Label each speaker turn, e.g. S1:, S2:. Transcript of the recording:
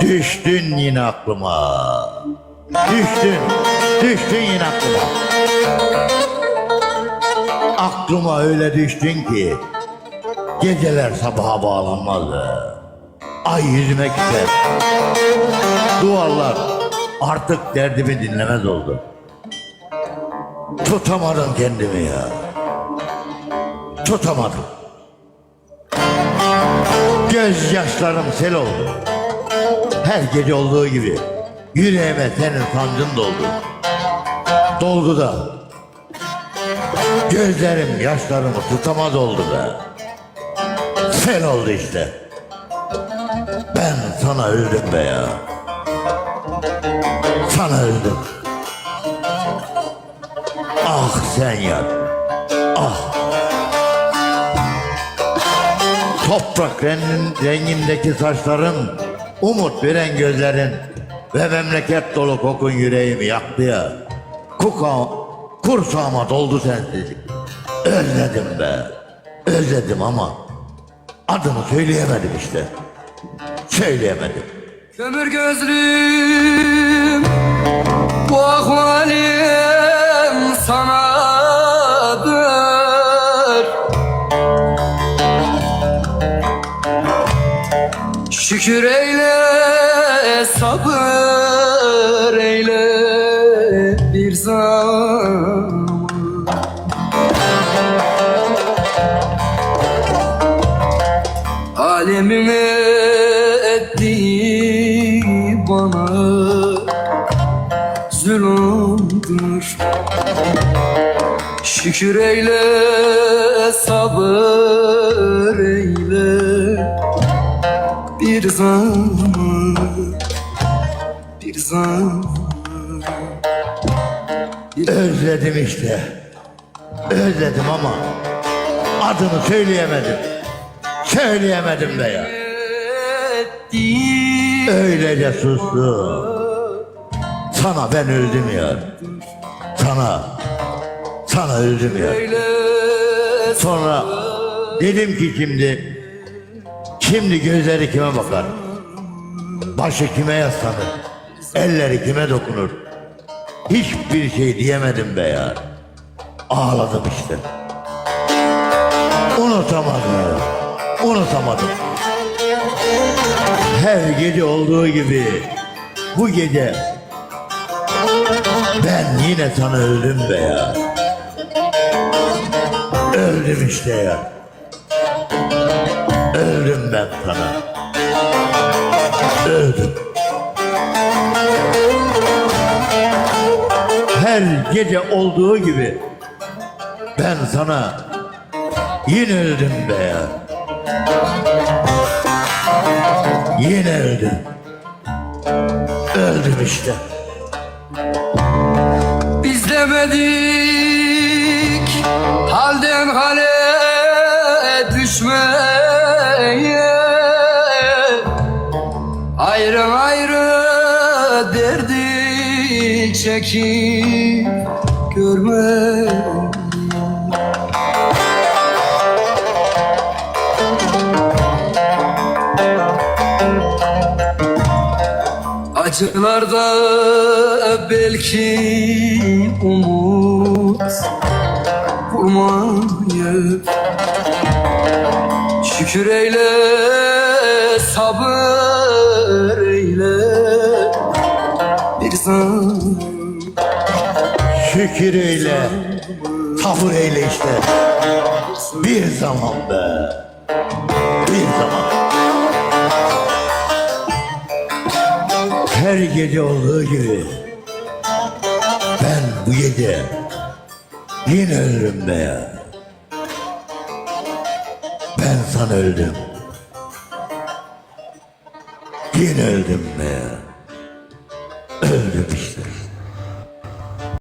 S1: Düştün yine aklıma. Düştün, düştün yine aklıma. Aklıma öyle düştün ki geceler sabaha bağlanmazdı. Ay yüzüme güzel. Duvarlar artık derdimi dinlemez oldu. Tutamadım kendimi ya. Tutamadım. Göz yaşlarım sel oldu. Her gece olduğu gibi yüreğime senin sancın doldu. Doldu da gözlerim yaşlarımı tutamaz oldu be. Sel oldu işte. Ben sana öldüm be ya. Sana öldüm. Ah sen ya. Ah. Toprak rengin, rengindeki saçların, umut veren gözlerin ve memleket dolu kokun yüreğimi yaktı ya. Kuka, kursağıma doldu sensizlik. Özledim be. Özledim ama adını söyleyemedim işte. Söyleyemedim.
S2: Kömür gözlüm Bu ahvalim sanadır Şükür eyle sabır eyle bir zaman. Alemin ettiği bana zulümdür Şükür eyle sabır eyle Bir zaman bir zaman
S1: Özledim işte. Özledim ama adını söyleyemedim. Söyleyemedim be ya. Öylece sustum. Sana ben öldüm ya. Sana, sana öldüm ya. Sonra dedim ki şimdi, şimdi gözleri kime bakar? Başı kime yaslanır? Elleri kime dokunur? Hiçbir şey diyemedim be ya. Ağladım işte. Unutamadım. Unutamadım. Her gece olduğu gibi bu gece ben yine sana öldüm be ya. Öldüm işte ya. Öldüm ben sana. Öldüm. Her gece olduğu gibi ben sana yine öldüm be ya. Yine öldüm. Öldüm işte.
S2: Biz demedik halden hale düşmeye çekip görme Acılarda belki umut bulmayıp Şükür eyle sabır eyle. Bir zaman
S1: Şükür eyle. Sabır eyle işte. Bir zaman be. Bir zaman. Her gece olduğu gibi ben bu gece yine öldüm be ya. Ben sana öldüm. Yine öldüm be ya.